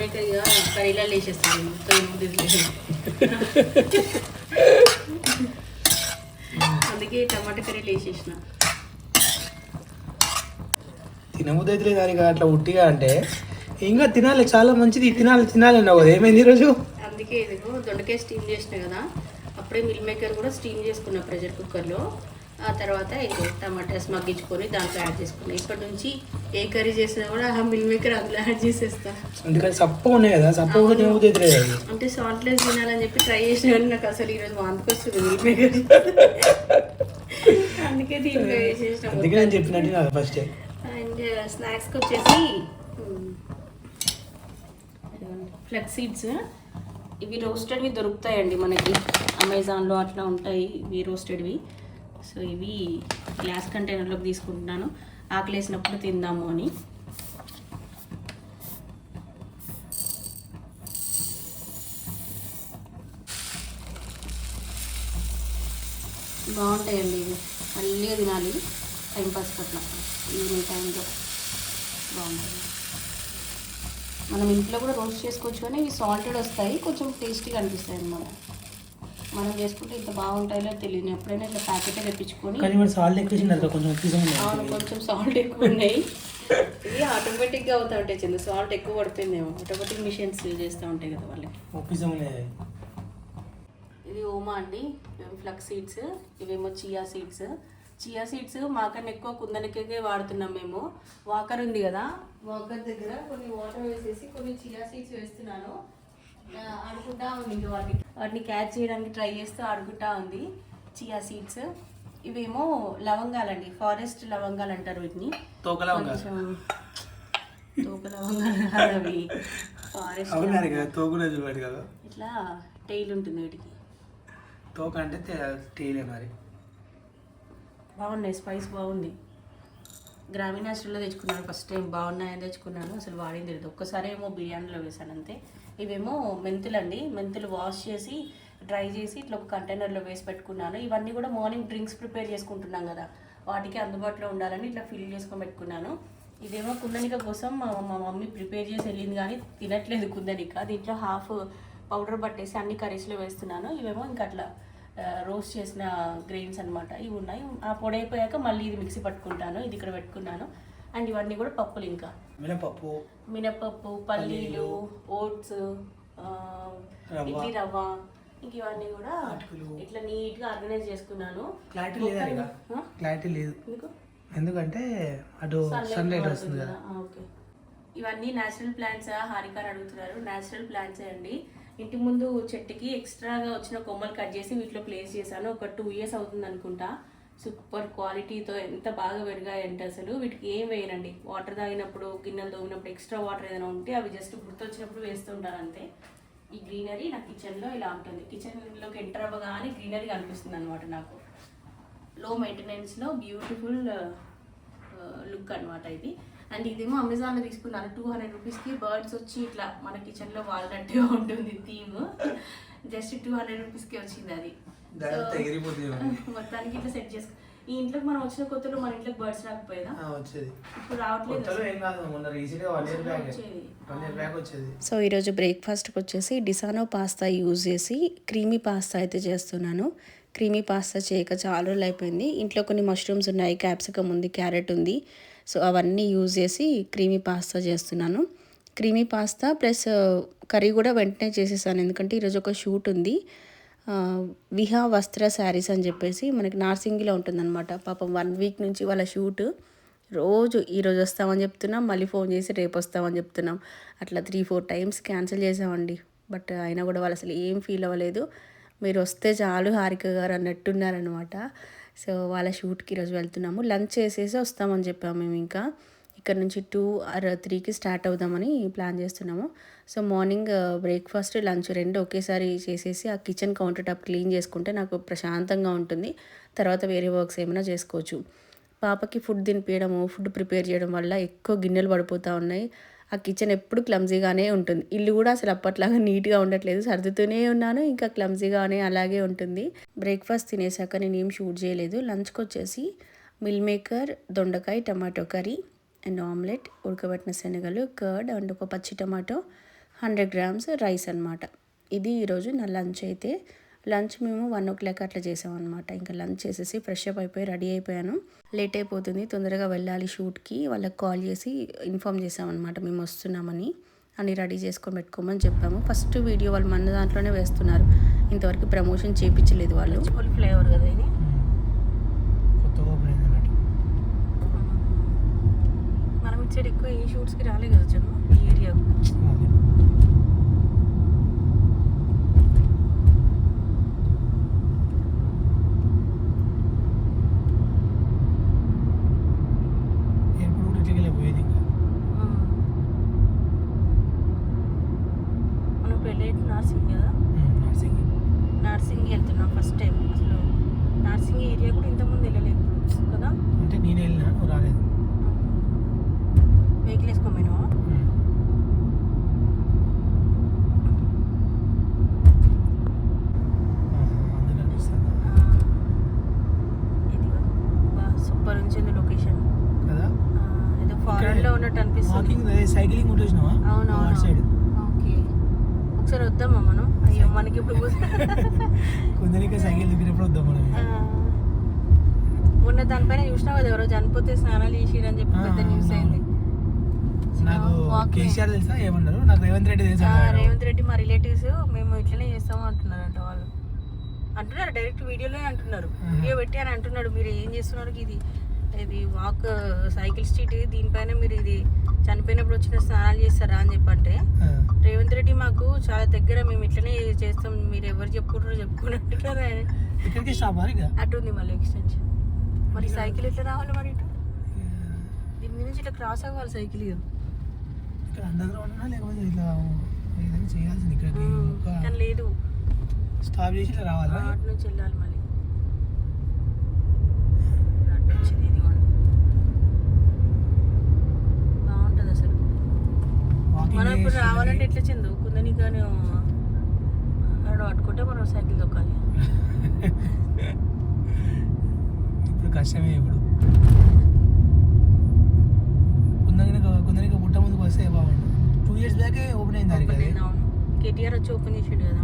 Maker ఇక కర్రీలలో వేసేస్తాను. మొత్తం ఏముంది లేదు. అందుకే టమాటా కర్రీలు వేసేసిన. తినబుద్ధి దానికి అట్లా ఉట్టిగా అంటే ఇంకా తినాలి చాలా మంచిది. తినాలి తినాలి అన్నావు కదా. ఏమైంది ఈరోజు? అందుకే ఇదిగో దొండకాయ స్టీమ్ చేసిన కదా. అప్పుడే మిల్ మేకర్ కూడా స్టీమ్ చేసుకున్నా ప్రెషర్ కుక్కర్లో. ఆ తర్వాత ఇదిగో టమాటాస్ మగ్గించుకొని దాంట్లో యాడ్ చేసుకున్నా. ఇప్పటి నుంచి ఏ కర్రీ చేసినా కూడా ఆ మిల్ మేకర్ అందులో యాడ్ చేసేస్తా. ఎందుకంటే సప్ప ఉన్నాయి కదా సప్ప కూడా తినబుద్ధి లేదు అది. అంటే సాల్ట్లెస్ తినాలని చెప్పి ట్రై చేసిన నాకు అసలు ఈరోజు వాంతికి వస్తుంది మిల్ మేకర్. అందుకే దీంట్లో వేసేసిన అందుకే నేను చెప్పినట్టు ఫస్ట్ అండ్ స్నాక్స్కి వచ్చేసి ఫ్లెక్స్ సీడ్స్ ఇవి రోస్టెడ్వి దొరుకుతాయండి మనకి. అమెజాన్లో అట్లా ఉంటాయి ఇవి రోస్టెడ్వి సో ఇవి గ్లాస్ కంటైనర్లోకి తీసుకుంటున్నాను. ఆకలి వేసినప్పుడు తిందాము అని. బాగుంటాయండి ఇవి. మళ్ళీ తినాలి. టైంపాస్ పట్ల. ఈవినింగ్ టైంలో బాగుంటుంది మనం ఇంట్లో కూడా రోస్ట్ చేసుకోవచ్చు కానీ ఇవి సాల్టెడ్ వస్తాయి. కొంచెం టేస్టీగా అనిపిస్తాయి అన్నమాట. మనం చేసుకుంటే ఇంత బాగుంటాయో తెలియదు. ఎప్పుడైనా ఇట్లా ప్యాకెట్ తెప్పించుకొని కానీ సాల్ట్ ఎక్కువ కొంచెం అవును కొంచెం సాల్ట్ ఎక్కువ ఉన్నాయి. ఇవి ఆటోమేటిక్గా అవుతా ఉంటాయి చిన్న సాల్ట్ ఎక్కువ పడిపోయిందేమో. ఆటోమేటిక్ మిషన్స్ యూజ్ చేస్తూ ఉంటాయి కదా వాళ్ళకి ఇది ఓమా అండి. ఫ్లక్స్ సీడ్స్ ఇవేమో చియా సీడ్స్ చియా సీడ్స్ మాకన్నా ఎక్కువ కుందనకే వాడుతున్నాం మేము. వాకర్ ఉంది కదా. వాకర్ దగ్గర కొన్ని వాటర్ వేసేసి కొన్ని చియా సీడ్స్ వేస్తున్నాను. ఆడుకుంటా ఉంది ఇంకా వాటిని. వాటిని క్యాచ్ చేయడానికి ట్రై చేస్తూ ఆడుకుంటా ఉంది చియా సీడ్స్. ఇవేమో లవంగాలండి ఫారెస్ట్ లవంగాలు అంటారు వీటిని. కొంచెం తోక లవంగాలు కాదు అవి. ఫారెస్ట్ కదా. ఇట్లా టైల్ ఉంటుంది వీటికి. తోక అంటే తేలే మరి. బాగున్నాయి స్పైస్ బాగుంది. గ్రామీణ హాస్టల్లో తెచ్చుకున్నాను ఫస్ట్ టైం. బాగున్నాయని తెచ్చుకున్నాను అసలు వాడింది తెలియదు ఒక్కసారి ఏమో బిర్యానీలో వేసాను అంతే. ఇవేమో మెంతులు అండి మెంతులు వాష్ చేసి డ్రై చేసి ఇట్లా ఒక కంటైనర్లో వేసి పెట్టుకున్నాను. ఇవన్నీ కూడా మార్నింగ్ డ్రింక్స్ ప్రిపేర్ చేసుకుంటున్నాం కదా. వాటికి అందుబాటులో ఉండాలని ఇట్లా ఫిల్ చేసుకొని పెట్టుకున్నాను. ఇదేమో కుందనిక కోసం మా మా మమ్మీ ప్రిపేర్ చేసి వెళ్ళింది కానీ తినట్లేదు కుందనిక దీంట్లో హాఫ్ పౌడర్ పట్టేసి అన్ని కర్రీస్లో వేస్తున్నాను. ఇవేమో ఇంకా అట్లా రోస్ట్ చేసిన గ్రెయిన్స్ అన్నమాట. ఇవి ఉన్నాయి. ఆ పొడి అయిపోయాక మళ్ళీ ఇది మిక్సీ పట్టుకుంటాను. ఇది ఇక్కడ పెట్టుకున్నాను. అండ్ ఇవన్నీ కూడా పప్పులు ఇంకా. మినపప్పు మినపప్పు పల్లీలు ఓట్స్. ఇడ్లీ రవ్వ ఇంక ఇవన్నీ కూడా. ఇట్లా నీట్గా ఆర్గనైజ్ చేసుకున్నాను. క్లారిటీ లేదా? క్లారిటీ లేదు. ఎందుకు? ఎందుకంటే అటు సన్ లైట్ వస్తుంది కదా. ఓకే. ఇవన్నీ నేచురల్ ప్లాంట్స్ హారిక అని అడుగుతున్నారు. నేచురల్ ప్లాంట్స్ అండి. ఇంటి ముందు చెట్టుకి ఎక్స్ట్రాగా వచ్చిన కొమ్మలు కట్ చేసి వీటిలో ప్లేస్ చేశాను. ఒక టూ ఇయర్స్ అవుతుంది అనుకుంటా. సూపర్ క్వాలిటీతో ఎంత బాగా పెరిగాయంటే అసలు వీటికి ఏం వేయనండి వాటర్ తాగినప్పుడు గిన్నెలు తోగినప్పుడు ఎక్స్ట్రా వాటర్ ఏదైనా ఉంటే అవి జస్ట్ గుర్తొచ్చినప్పుడు వేస్తుంటాను అంతే. ఈ గ్రీనరీ నా కిచెన్లో ఇలా ఉంటుంది. కిచెన్లోకి ఎంటర్ అవ్వగానే గ్రీనరీ కనిపిస్తుంది అనమాట నాకు. లో మెయింటెనెన్స్లో బ్యూటిఫుల్ లుక్ అన్నమాట ఇది. అండ్ ఇదేమో అమెజాన్లో తీసుకున్నాను టూ హండ్రెడ్ రూపీస్కి బర్డ్స్ వచ్చి ఇట్లా మన కిచెన్లో వాళ్ళనట్టుగా ఉంటుంది థీమ్. జస్ట్ టూ హండ్రెడ్ రూపీస్కి వచ్చింది అది. మొత్తానికి ఇట్లా సెట్ చేసుకో. ఈ ఇంట్లోకి మనం వచ్చిన కొత్తలో మన ఇంట్లోకి బర్డ్స్ రాకపోయేదా? వచ్చేది. ఇప్పుడు రావట్లేదు సో ఈరోజు బ్రేక్ఫాస్ట్కి వచ్చేసి డిసానో పాస్తా యూజ్ చేసి క్రీమీ పాస్తా అయితే చేస్తున్నాను. క్రీమీ పాస్తా చేయక చాలా రోజులు అయిపోయింది. ఇంట్లో కొన్ని మష్రూమ్స్ ఉన్నాయి క్యాప్సికమ్ ఉంది క్యారెట్ ఉంది. సో అవన్నీ యూజ్ చేసి క్రీమీ పాస్తా చేస్తున్నాను. క్రీమీ పాస్తా ప్లస్ కర్రీ కూడా వెంటనే చేసేసాను. ఎందుకంటే ఈరోజు ఒక షూట్ ఉంది. విహా వస్త్ర శారీస్ అని చెప్పేసి మనకి నార్సింగిలో ఉంటుందన్నమాట. పాపం వన్ వీక్ నుంచి వాళ్ళ షూట్. రోజు ఈరోజు వస్తామని చెప్తున్నాం మళ్ళీ ఫోన్ చేసి రేపు వస్తామని చెప్తున్నాం. అట్లా త్రీ ఫోర్ టైమ్స్ క్యాన్సిల్ చేసామండి. బట్ అయినా కూడా వాళ్ళు అసలు ఏం ఫీల్ అవ్వలేదు. మీరు వస్తే చాలు హారిక గారు అన్నట్టున్నారనమాట సో వాళ్ళ షూట్కి ఈరోజు వెళ్తున్నాము. లంచ్ చేసేసి వస్తామని చెప్పాము మేము ఇంకా. ఇక్కడ నుంచి టూ ఆర్ త్రీకి స్టార్ట్ అవుదామని ప్లాన్ చేస్తున్నాము. సో మార్నింగ్ బ్రేక్ఫాస్ట్ లంచ్ రెండు ఒకేసారి చేసేసి ఆ కిచెన్ కౌంటర్ టాప్ క్లీన్ చేసుకుంటే నాకు ప్రశాంతంగా ఉంటుంది. తర్వాత వేరే వర్క్స్ ఏమైనా చేసుకోవచ్చు. పాపకి ఫుడ్ తినిపించడము ఫుడ్ ప్రిపేర్ చేయడం వల్ల ఎక్కువ గిన్నెలు పడిపోతూ ఉన్నాయి. ఆ కిచెన్ ఎప్పుడు క్లమ్జీగానే ఉంటుంది. ఇల్లు కూడా అసలు అప్పట్లాగా నీట్గా ఉండట్లేదు. సర్దుతూనే ఉన్నాను ఇంకా క్లమ్జీగానే అలాగే ఉంటుంది. బ్రేక్ఫాస్ట్ తినేసాక నేను ఏం షూట్ చేయలేదు. లంచ్కి వచ్చేసి మిల్ మేకర్ దొండకాయ టమాటో కర్రీ అండ్ ఆమ్లెట్ ఉడకబెట్టిన శనగలు కర్డ్ అండ్ ఒక పచ్చి టమాటో హండ్రెడ్ గ్రామ్స్ రైస్ అనమాట ఇది ఈరోజు నా లంచ్ అయితే. లంచ్ మేము వన్ ఓ క్లాక్ అట్లా చేసామన్నమాట ఇంకా లంచ్ చేసేసి ఫ్రెష్ అప్ అయిపోయి రెడీ అయిపోయాను. లేట్ అయిపోతుంది తొందరగా వెళ్ళాలి షూట్కి. వాళ్ళకి కాల్ చేసి ఇన్ఫామ్ చేసామన్నమాట మేము వస్తున్నామని. అని రెడీ చేసుకొని పెట్టుకోమని చెప్పాము. ఫస్ట్ వీడియో వాళ్ళు మన దాంట్లోనే వేస్తున్నారు. ఇంతవరకు ప్రమోషన్ చేయించలేదు వాళ్ళు. ఫుల్ ఫ్లేవర్ కదా ఇది కొత్తగా ఓపెన్ అయింది అన్నట్టు మనం ఎక్కువ ఏ షూట్స్కి రాలే కదా జన్మ ఈ ఏరియాకు అదే. ఎప్పుడు కూడా ఇట్లకెళ్ళి పోయేది ఇంకా మనం పెళ్ళి నర్సింగ్ కదా ఉమ్, నర్సింగ్ నర్సింగ్ వెళ్తున్నాం ఫస్ట్ టైం అసలు నర్సింగ్ ఏరియా కూడా ఇంతకుముందు వెళ్ళలేదు కదా అంటే నేను వెళ్ళినా నువ్వు రాలేదు వెహికల్ వేసుకోమైనావా ఉమ్. ఆహా, అందులో అనిపిస్తుందా? ఇది సూపర్ ఉంచింది లొకేషన్ కదా ఏదో ఫారెన్లో ఉన్నట్టు అనిపిస్తుంది. వాకింగ్ సైక్లింగ్ ఉంటుంది చూసినావా అవునవును. అటు సైడ్. ఓకే. ఒకసారి వద్దామా మనం? అయ్యో మనకి ఇప్పుడు కొందరికి సైకిల్ దిగినప్పుడు వద్దాం మనం? మొన్న దానిపైన చూసినావు కదా ఎవరో చనిపోతే స్నానాలు చేసిరని చెప్పి పెద్ద న్యూస్ అయింది. నాకు. కేసీఆర్ తెలుసా? ఏమన్నారు? నాకు రేవంత్ రెడ్డి తెలుసా. రేవంత్ రెడ్డి మా రిలేటివ్స్ మేము ఇట్లనే చేస్తాము అంటున్నారంట వాళ్ళు. అంటున్నారు డైరెక్ట్ వీడియోలోనే అంటున్నారు. వీడియో పెట్టి అని అంటున్నాడు. మీరు ఏం చేస్తున్నారు ఇది? ఇది వాక్ సైకిల్ స్ట్రీట్ దీనిపైన మీరు ఇది చనిపోయినప్పుడు వచ్చిన స్నానాలు చేస్తారా అని చెప్పంటే రేవంత్ రెడ్డి మాకు చాలా దగ్గర మేము ఇట్లనే చేస్తాం మీరు ఎవరు చెప్పుకుంటారో చెప్పుకున్నట్టుగా అటు ఉంది మళ్ళీ ఎక్స్టెన్షన్ మరి సైకిల్ ఎట్లా రావాలి మరి ఇటు? దీని మీద నుంచి ఇట్లా క్రాస్ అవ్వాలి సైకిల్ ఇక. ఇక్కడ అండర్ గ్రౌండ్ ఉన్నా లేకపోతే ఇట్లా ఏదైనా చేయాల్సింది ఇక్కడికి? ఒక కానీ లేదు. స్టాప్ చేసి ఇట్లా రావాలా? అటు నుంచి వెళ్ళాలి మళ్ళీ. అటు వచ్చింది ఇది కూడా బాగుంటుంది అసలు వాకింగ్ మనం ఇప్పుడు రావాలంటే ఎట్లా చెందు? కుందని కానీ ఆడ పట్టుకుంటే మనం సైకిల్ తొక్కాలి. ఇప్పుడు కష్టమే ఇప్పుడు. కొందరికి కొందరికి పుట్ట ముందుకు వస్తే బాగుండు. టూ ఇయర్స్ బ్యాకే ఓపెన్ అయింది దానికి కేటీఆర్ వచ్చి ఓపెన్ చేసిండు కదా.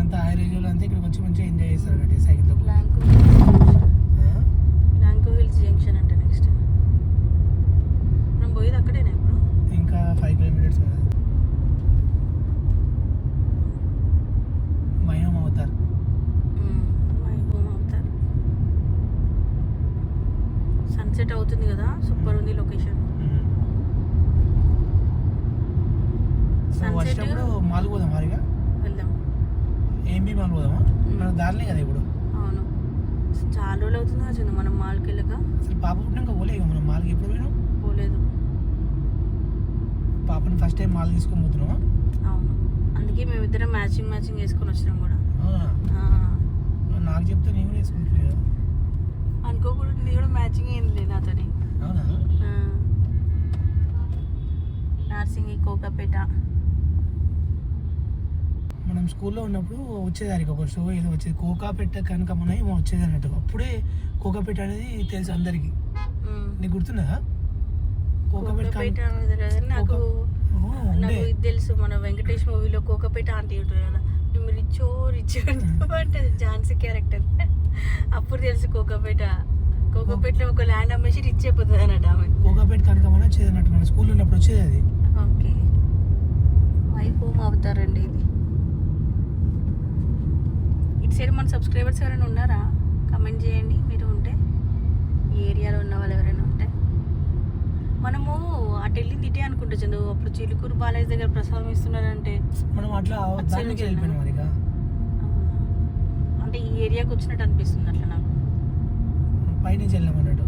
అంతా హైరేజ్లో అంతా ఇక్కడికి వచ్చి మంచిగా ఎంజాయ్ చేస్తారు అన్నట్టు సైకిల్తో లాంకో లాంకో హిల్స్ జంక్షన్ అంటే నెక్స్ట్ పోయేది అక్కడేనా ఇప్పుడు? ఇంకా ఫైవ్ కిలోమీటర్స్ మయం అవుతారు. సన్సెట్ అవుతుంది కదా సూపర్ ఉంది లొకేషన్ వచ్చినప్పుడు మాల్ పోదాం మరిగా వెళ్దాం ఏంబి మాల్ పోదామా? మన దారిలే కదా ఇప్పుడు. అవును. చాలా రోజులు అవుతుంది వచ్చింది మనం మాల్కి వెళ్ళక. అసలు పాప పుట్టినాక పోలే మనం మాల్కి. ఎప్పుడు పోయినాం పోలేదు. పాపని ఫస్ట్ టైం మాల్ తీసుకొని పోతున్నావా? అవును. అందుకే మేమిద్దరం మ్యాచింగ్ మ్యాచింగ్ వేసుకొని వచ్చినాం కూడా. నాకు చెప్తే నేను కూడా వేసుకుంటున్నా అనుకోకూడదు ఇది కూడా మ్యాచింగ్ ఏం లేదు నాతోని అవునా. నార్సింగి కోకపేట. మనం స్కూల్లో ఉన్నప్పుడు వచ్చేదానికి ఒక షో ఏదో వచ్చేది. కోకాపెట్ట కనుక మన ఏమో వచ్చేది అన్నట్టు అప్పుడే కోకాపెట్ట అనేది తెలుసు అందరికి. నీకు గుర్తున్నదా కోకపేట. నాకు నాకు ఇది తెలుసు మన వెంకటేష్ మూవీలో కోకపేట ఆంటీ ఉంటుంది కదా మేము రిచో రిచ్ అంటది ఝాన్సీ క్యారెక్టర్. అప్పుడు తెలుసు కోకపేట. కోకపేటలో ఒక ల్యాండ్ అమ్మేసి రిచ్ అయిపోతుంది అన్నట్టు ఆమె. కోకాపెట్ట కనుక మన వచ్చేది అన్నట్టు మన స్కూల్లో ఉన్నప్పుడు వచ్చేది అది. ఓకే. వైఫ్ హోమ్ అవుతారండి ఇది. ఇటు సైడ్ మన సబ్స్క్రైబర్స్ ఎవరైనా ఉన్నారా? కమెంట్ చేయండి మీరు ఉంటే. ఈ ఏరియాలో ఉన్న వాళ్ళు ఎవరైనా మనము అటు వెళ్ళింది ఇటే అనుకుంటా చందు. అప్పుడు చిలుకూరు బాలాజీ దగ్గర ప్రసాదం ఇస్తున్నారంటే మనం అట్లా అటు ఈ ఏరియాకి వచ్చినట్టు అనిపిస్తుంది అట్లా నాకు. పైనుంచి వెళ్ళాం అన్నట్టు.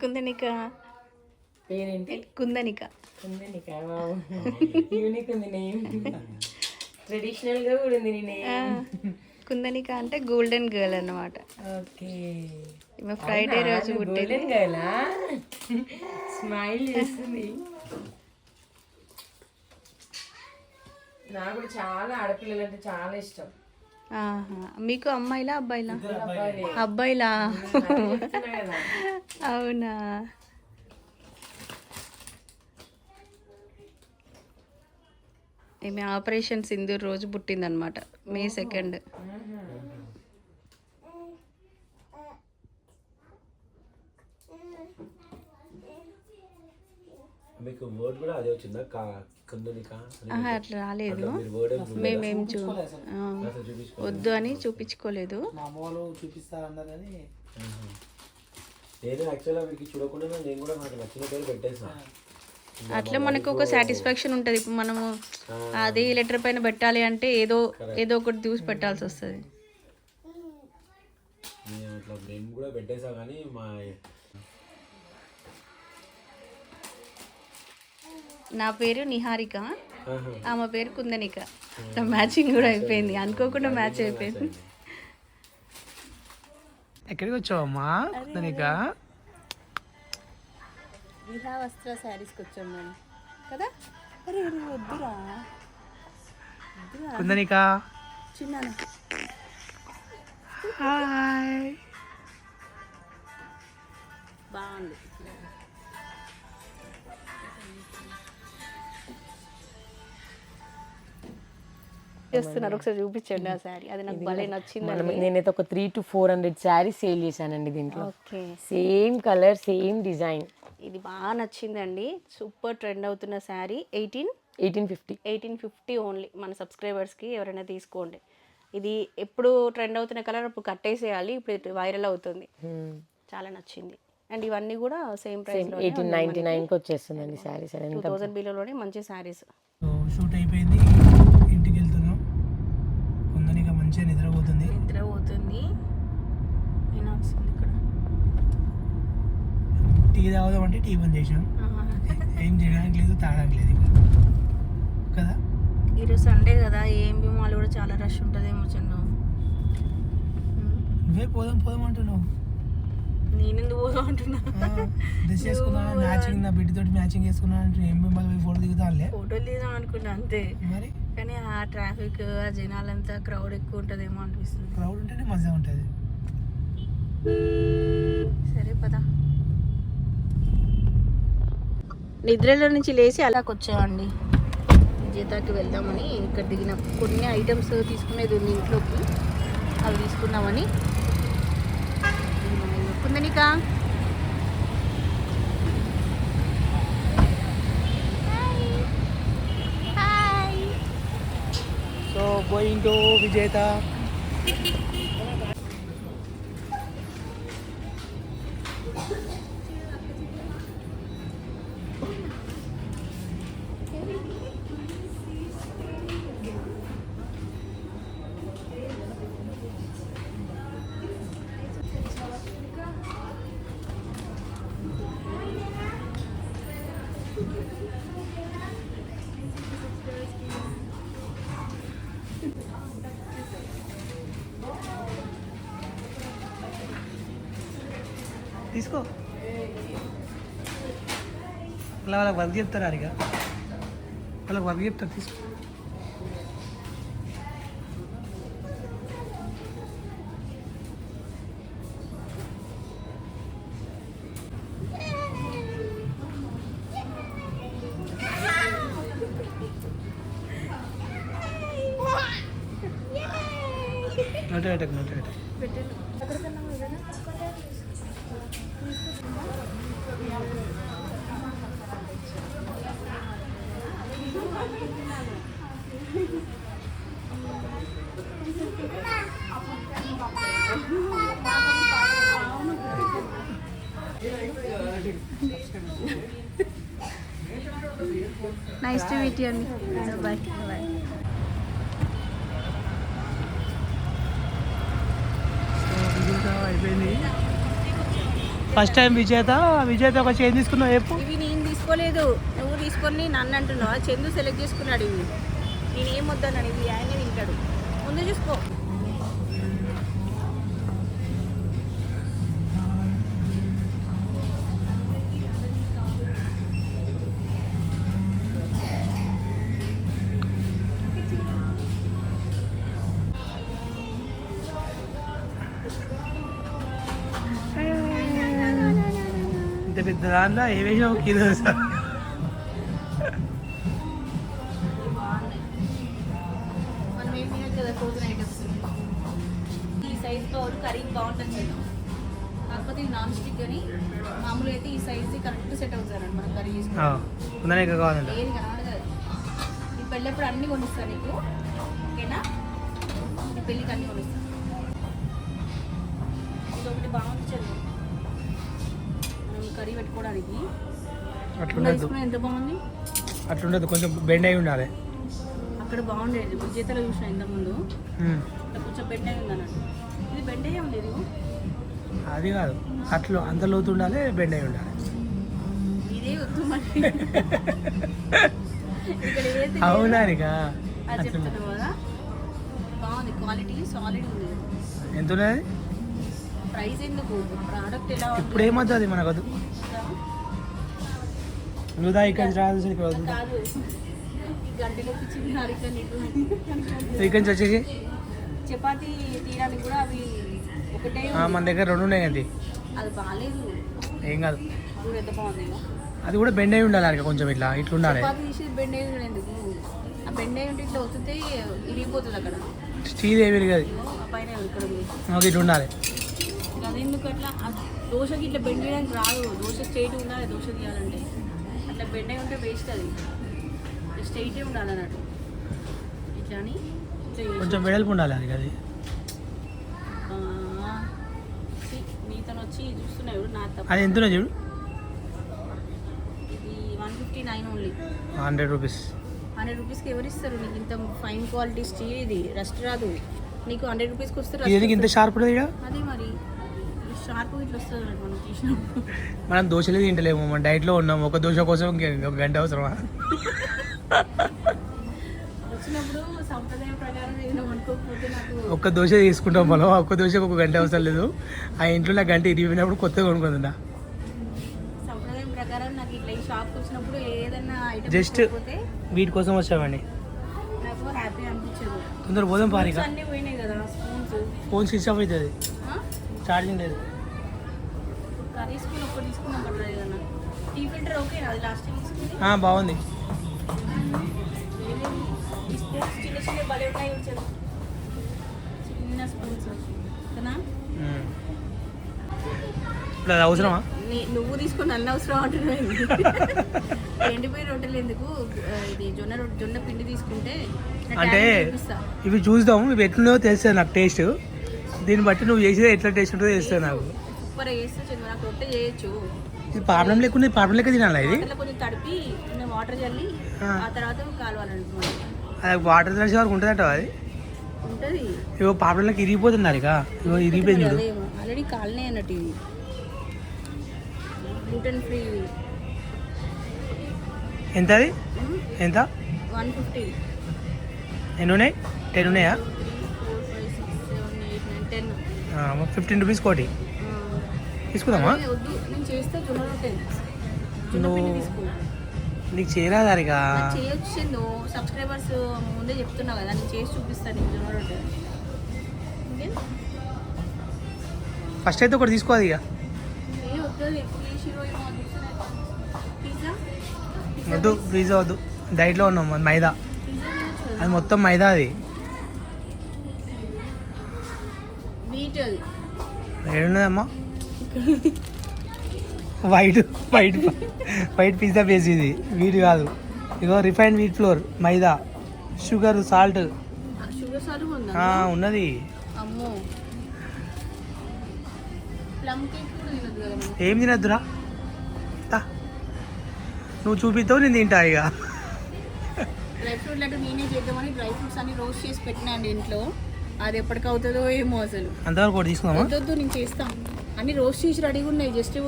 కుందనిక పేరేంటి? కుందనిక. ఉంది నీకు యూనిక్ ఉంది నేమ్. ట్రెడిషనల్గా కూడా ఉంది నేమ్. కుందనిక అంటే గోల్డెన్ గర్ల్ అన్నమాట. ఓకే. ఈమె ఫ్రైడే రోజు పుట్టేది. గోల్డెన్ గర్లా? స్మైల్ చేస్తుంది. నాకు చాలా ఆడపిల్లలు అంటే చాలా ఇష్టం. ఆహా. మీకు అమ్మాయిలా అబ్బాయిలా? అబ్బాయిలే. అవునా? ఈమె ఆపరేషన్ సింధూర్ రోజు పుట్టిందనమాట మే సెకండ్. మీకు వర్డ్ కూడా అదే వచ్చిందా? కా కందునిక? అట్లా రాలేదు? మేమేం చూ వద్దు అని చూపించుకోలేదు. నేను యాక్చువల్గా వీడికి చూడకుండా నేను కూడా నాకు నచ్చిన పేరు పెట్టేసా అట్లా మనకు ఒక సాటిస్ఫాక్షన్ ఉంటుంది. ఇప్పుడు మనము అది లెటర్ పైన పెట్టాలి అంటే ఏదో ఏదో ఒకటి చూసి పెట్టాల్సి వస్తుంది. నేను అట్లా నేను కూడా పెట్టేసా కానీ మా నా పేరు నిహారిక. ఆమె పేరు కుందనిక. మ్యాచింగ్ కూడా అయిపోయింది. అనుకోకుండా మ్యాచ్ అయిపోయింది. ఎక్కడికి వచ్చావమ్మా కుందనిక? వస్త్ర శారీస్కి వచ్చాం మేము. కదా? అరే అరే వద్దురా. కుందనిక. చిన్న హాయ్. బాగుంది. చేస్తున్నారు. ఒకసారి చూపించండి ఆ శారీ. అది నాకు భలే నచ్చింది నేనైతే ఒక three two four hundred saris sale చేశానండి దీంట్లో. Okay. Same colour same design ఇది బాగా నచ్చిందండి. సూపర్ ట్రెండ్ అవుతున్న sari. Eighteen? Eighteen fifty. Eighteen fifty only మన సబ్స్క్రైబర్స్కి ఎవరైనా తీసుకోండి. ఇది ఎప్పుడు ట్రెండ్ అవుతున్న కలర్ అప్పుడు కట్టేసేయాలి ఇప్పుడు వైరల్ అవుతుంది. చాలా నచ్చింది. అండ్ ఇవన్నీ కూడా సేమ్ ప్రైస్ ఎయిటీన్ నైన్టీ నైన్కి వచ్చేస్తుందండి శారీస్ టూ థౌజండ్ బిలోలోనే మంచి శారీస్. షూట్ అయిపోయింది. ఇంటికి వెళ్తున్నాం. కుందనిక మంచిగా నిద్రపోతుంది నిద్ర పోతుంది అయినా వస్తుంది ఇక్కడ టీ తాగుదాం అంటే టీ బంద్ చేసాం ఏం చేయడానికి లేదు తాగడానికి లేదు ఇంకా. కదా? ఈరోజు సండే కదా ఏఎంబి మాల్ కూడా చాలా రష్ ఉంటుందేమో చిన్న. నువ్వే పోదాం పోదాం అంటున్నావు. పోదాం అంటున్నా? డ్రెస్ వేసుకున్నా మ్యాచింగ్ నా బిడ్డ తోటి మ్యాచింగ్ వేసుకున్నా అంటే ఏం మిమ్మల్ని ఫోటో దిగుతానులే ఫోటోలు తీద్దాం అనుకున్నా అంతే. మరి? కానీ ఆ ట్రాఫిక్ ఆ జనాలంతా క్రౌడ్ ఎక్కువ ఉంటుందేమో అనిపిస్తుంది. క్రౌడ్ ఉంటేనే మజా ఉంటుంది. సరే పదా. నిద్రలో నుంచి లేచి అలాగ వచ్చామండి విజేతాకి వెళ్దామని ఇక్కడ దిగిన కొన్ని ఐటమ్స్ తీసుకునేది ఉంది ఇంట్లోకి. అవి తీసుకుందామని. కుందనిక. సో గోయింగ్ టు విజేత. అలా వాళ్ళకి వర్క్ చెప్తారా అరిగా వాళ్ళకి వర్క్ చెప్తారు తీసుకో నైస్ టు మీట్ యూ అండి bye bye first time Vijetha Vijetha ఒక చైన్ తీసుకున్నావు? చెప్పు. ఇవి నేను తీసుకోలేదు. నువ్వు తీసుకొని నన్ను అంటున్నావు. చందు సెలెక్ట్ చేసుకున్నాడు ఇవి. నేను ఏం వద్దన్నాను? ఇవి ఆయనే తింటాడు. ముందు చూసుకో. పెద్ద దాంట్లో ఏ వేసావు కిలో సార్. కాకపోతే నాన్ స్టిక్ అని మామూలుగా అయితే ఈ సైజ్ కరెక్ట్ సెట్ అవుతారండి మనం కర్రీ చేసుకుంటే. ఏది పెళ్ళప్పుడు అన్ని కొనిస్తాను నీకు. ఓకేనా? పెళ్ళికి అన్ని కొనిస్తాను పెట్టుకోవడానికి. అట్లుండదు. తీసుకుని ఎంత బాగుంది? అట్లుండదు కొంచెం బెండ్ అయి ఉండాలి. అక్కడ బాగుండేది. విజేతలో చూసిన ఉమ్. ఇట్లా కొంచెం బెండ్ అయి ఉంది ఇది బెండ్ అయ్యే ఉంది అది కాదు. అట్లు అంత లోతు ఉండాలి బెండ్ అయి ఉండాలి. ఇదే అవునా చెప్తున్నావు కదా. బాగుంది. క్వాలిటీ సాలిడ్ ఉంది. ఎంత ఉన్నది ప్రైస్ ఎందుకు? ప్రోడక్ట్ ఎలా ఇప్పుడు ఏమవుతుంది మనకు దా ఇక్కడ నుంచి కాదు ఇక్కడి నుంచి వచ్చేసి? చపాతి తీయడానికి కూడా అవి ఒకటే ఆ, మన దగ్గర రెండు ఉన్నాయి అది బాగాలేదు. ఏం కాదు. చూడు ఎంత బాగుంది అది కూడా బెండ్ అయి ఉండాలి కొంచెం ఇట్లా ఇట్లా ఉండాలి బెండ్ ఆ బెండ్ అయ్యి ఉంటే ఇట్లా ఇరిగిపోతుంది అక్కడ. స్టీల్ పైన ఇక్కడ ఉంది. మాకు ఇట్లా ఉండాలి అదెందుకు అట్లా? దోశకి ఇట్లా బెండ్ చేయడానికి రాదు. దోశ స్ట్రైట్ ఉండాలి దోశ తీయాలంటే. అట్లా బెండ్ అయి ఉంటే వేస్ట్ అది. స్ట్రైటే ఉండాలి అన్నట్టు. ఇట్లా అని ఇట్లా కొంచెం వెడల్పు ఉండాలి అది అది. నీతను వచ్చి చూస్తున్నాయి చూడు నా అది ఎంత ఉన్నది చూడు. ఇది one fifty nine only hundred rupees. Hundred రూపీస్కి ఎవరు ఇస్తారు? నీకు ఇంత ఫైన్ క్వాలిటీ స్టీల్ ఇది రస్ట్ రాదు. నీకు హండ్రెడ్ రూపీస్కి వస్తారు ఇంత షార్ప్ అదే మరి. షార్ప్ ఇట్లా వస్తుంది అన్నట్టు మనం తీసినప్పుడు. మనం దోశలే తింటలేము మన డైట్లో ఉన్నాం. ఒక దోశ కోసం ఇంక- ఒక గంట అవసరమా? వచ్చినప్పుడు సంప్రదాయం ప్రకారం ఏదైనా వండుకోకపోతే నాకు ఒక్క దోశ తీసుకుంటాం మనం. ఒక్క దోశకు ఒక గంట అవసరం లేదు. ఆ ఇంట్లో నా గంట ఇరిగిపోయినప్పుడు కొత్తగా కొనుక్కుందా సంప్రదాయం ప్రకారం నాకు ఇట్లా ఈ షాప్కి వచ్చినప్పుడు ఏదైనా ఐటమ్ Just- తీసుకోకపోతే వీటి కోసం వచ్చామండి. నాకు హ్యాపీ అనిపించదు. తొందర పోదాం పారిక. అన్నీ పోయినాయి కదా స్పూన్స్ ఫోన్ స్విచ్ ఆఫ్ అవుతుంది. ఛార్జింగ్ లేదు. కర్రీ స్పూన్ ఒకటి తీసుకున్నాం పట్టలేదు ఏదన్నా టీ ఫిల్టర్ ఓకే అది లాస్ట్ టైం తీసుకుంది. ఆ, బాగుంది. ఈ స్పూన్స్ చిన్న చిన్న భలే ఉన్నాయి వచ్చారు చిన్న స్పూన్స్ ఓకేనా? ఉమ్. ఇప్పుడు అది అవసరమా? నువ్వు తీసుకుని నన్ను అవసరం అంటున్నావు ఎండిపోయిన రొట్టెలు ఎందుకు ఇది జొన్న రొట్టె జొన్న పిండి తీసుకుంటే అంటే. ఇవి చూద్దాం ఇవి ఎట్లున్నాయో తెలుస్తుంది నాకు టేస్ట్. దీన్ని బట్టి నువ్వు చేసేది ఎట్లా టేస్ట్ ఉంటుందో తెలుస్తుంది నాకు. సూపర్ చేస్తే చంద్ర నాకు రొట్టె చేయొచ్చు. ఇది లెక్క ఉంది పాపడం లెక్క తినాలా ఇది? కొంచెం తడిపి వాటర్ చల్లి ఆ. తర్వాత కాలవాలనుకున్నాను అది వాటర్ తెలిసే వరకు ఉంటుందట అది? ఉంటుంది. ఇగో పాపడం లెక్క ఇరిగిపోతున్నారు ఇక. ఇగో ఇరిగిపోయింది చూడు. ఆల్రెడీ కాలనే అన్నట్టు ఇవి గ్లూటెన్ ఫ్రీ ఎంత అది? ఎంత? వన్ ఫిఫ్టీ ఎన్ని ఉన్నాయి? టెన్ ఉన్నాయా? ఫిఫ్టీన్ రూపీస్ కోటి. తీసుకుందామా? నీకు చేయరాదు అరిగా. నాకు చేయొచ్చు నువ్వు సబ్స్క్రైబర్స్ ముందే చెప్తున్నా కదా నేను చేసి చూపిస్తాను నీకు జొన్న రొట్టె. ఓకే? ఫస్ట్ అయితే ఒకటి తీసుకోవాలి ఇక. వద్దు పిజ్జా వద్దు డైట్లో ఉన్నాం మైదా. అది మొత్తం మైదా అది. ఏడున్నదమ్మా white white white pizza base ఇది. వీటి కాదు. ఇగో refined wheat flour maida sugar salt ఉన్నది. ఏం తినద్దురా. నువ్వు చూపిస్తావు నేను తింటా ఇక డ్రై ఫ్రూట్ లడ్డు నేనే చేద్దామని డ్రై ఫ్రూట్స్ అన్ని రోస్ట్ చేసి పెట్టినాండి ఇంట్లో. అది ఎప్పటికి అవుతుందో ఏమో అసలు. అంతవరకు వద్దొద్దు నేను చేస్తాం. అన్ని రోస్ట్ చేసి రెడీగా ఉన్నాయి. జస్ట్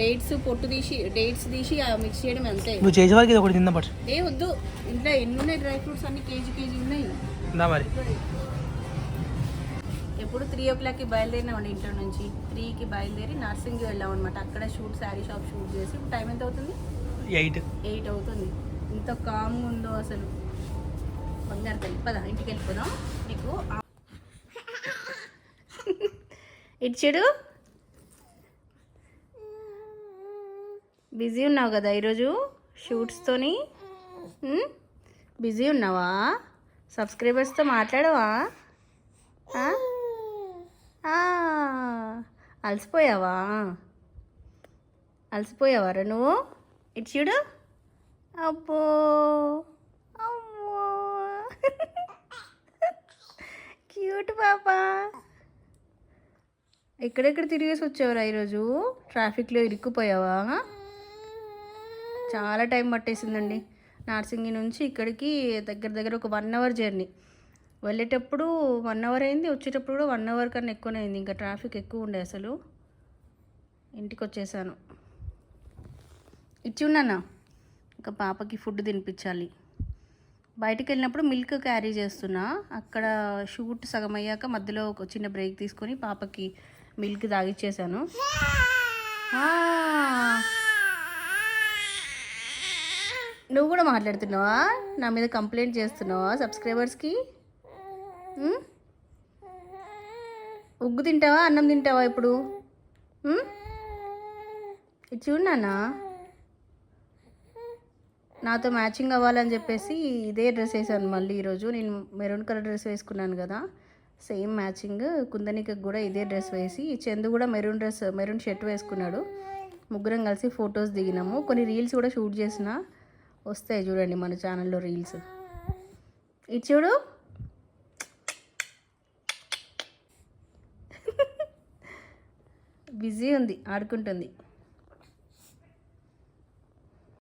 డేట్స్ పొట్టు తీసి డేట్స్ తీసి మిక్స్ చేయడం అంతే. నువ్వు చేసే వరకు ఇది ఒకటి తిందా పట్టు. ఏ వద్దు. ఇంట్లో ఎన్ని ఉన్నాయి డ్రై ఫ్రూట్స్ అన్ని? కేజీ కేజీ ఉన్నాయి. ఇందా మరి. ఎప్పుడు త్రీ ఓ క్లాక్కి బయలుదేరినామండి ఇంట్లో నుంచి. త్రీకి బయలుదేరి నర్సింగ్కి వెళ్ళాం అనమాట అక్కడ షూట్ శారీ షాప్ షూట్ చేసి. ఇప్పుడు టైం ఎంత అవుతుంది? ఎయిట్ ఎయిట్ అవుతుంది. ఎంత కామ్గా ఉందో అసలు. బంగారు తల్లి. పద ఇంటికి వెళ్ళిపోదాం. నీకు ఆ- బిజీ ఉన్నావు కదా ఈరోజు షూట్స్తోని బిజీ ఉన్నావా? సబ్స్క్రైబర్స్తో మాట్లాడవా? అలసిపోయావా? అలసిపోయావారా నువ్వు? ఇచ్చుడు అబ్బో. అమ్మో. క్యూట్ పాపా. ఎక్కడెక్కడ తిరిగేసి వచ్చావురా ఈరోజు? ట్రాఫిక్లో ఇరుక్కుపోయావా? చాలా టైం పట్టేసిందండి. నార్సింగి నుంచి ఇక్కడికి దగ్గర దగ్గర ఒక వన్ అవర్ జర్నీ. వెళ్ళేటప్పుడు వన్ అవర్ అయింది వచ్చేటప్పుడు కూడా వన్ అవర్ కన్నా ఎక్కువనే అయింది. ఇంకా ట్రాఫిక్ ఎక్కువ ఉండే అసలు. ఇంటికి వచ్చేసాను ఇచ్చి ఉన్నానా? ఇంకా పాపకి ఫుడ్ తినిపించాలి. బయటికి వెళ్ళినప్పుడు మిల్క్ క్యారీ చేస్తున్నా. అక్కడ షూట్ సగం అయ్యాక మధ్యలో ఒక చిన్న బ్రేక్ తీసుకొని పాపకి మిల్క్ తాగిచ్చేసాను. నువ్వు కూడా మాట్లాడుతున్నావా? నా మీద కంప్లైంట్ చేస్తున్నావా సబ్స్క్రైబర్స్కి? ఉగ్గు తింటావా? అన్నం తింటావా ఇప్పుడు? ఉమ్? ఇది నాతో మ్యాచింగ్ అవ్వాలని చెప్పేసి ఇదే డ్రెస్ వేసాను మళ్ళీ ఈరోజు. నేను మెరూన్ కలర్ డ్రెస్ వేసుకున్నాను కదా. Same matching. కుందనికి కూడా ఇదే డ్రెస్ వేసి చందు కూడా మెరూన్ డ్రెస్ మెరూన్ షర్ట్ వేసుకున్నాడు. ముగ్గురం కలిసి ఫొటోస్ దిగినాము. కొన్ని రీల్స్ కూడా షూట్ చేసిన వస్తాయి చూడండి మన ఛానల్లో రీల్స్. ఇది చూడు. బిజీ ఉంది ఆడుకుంటుంది.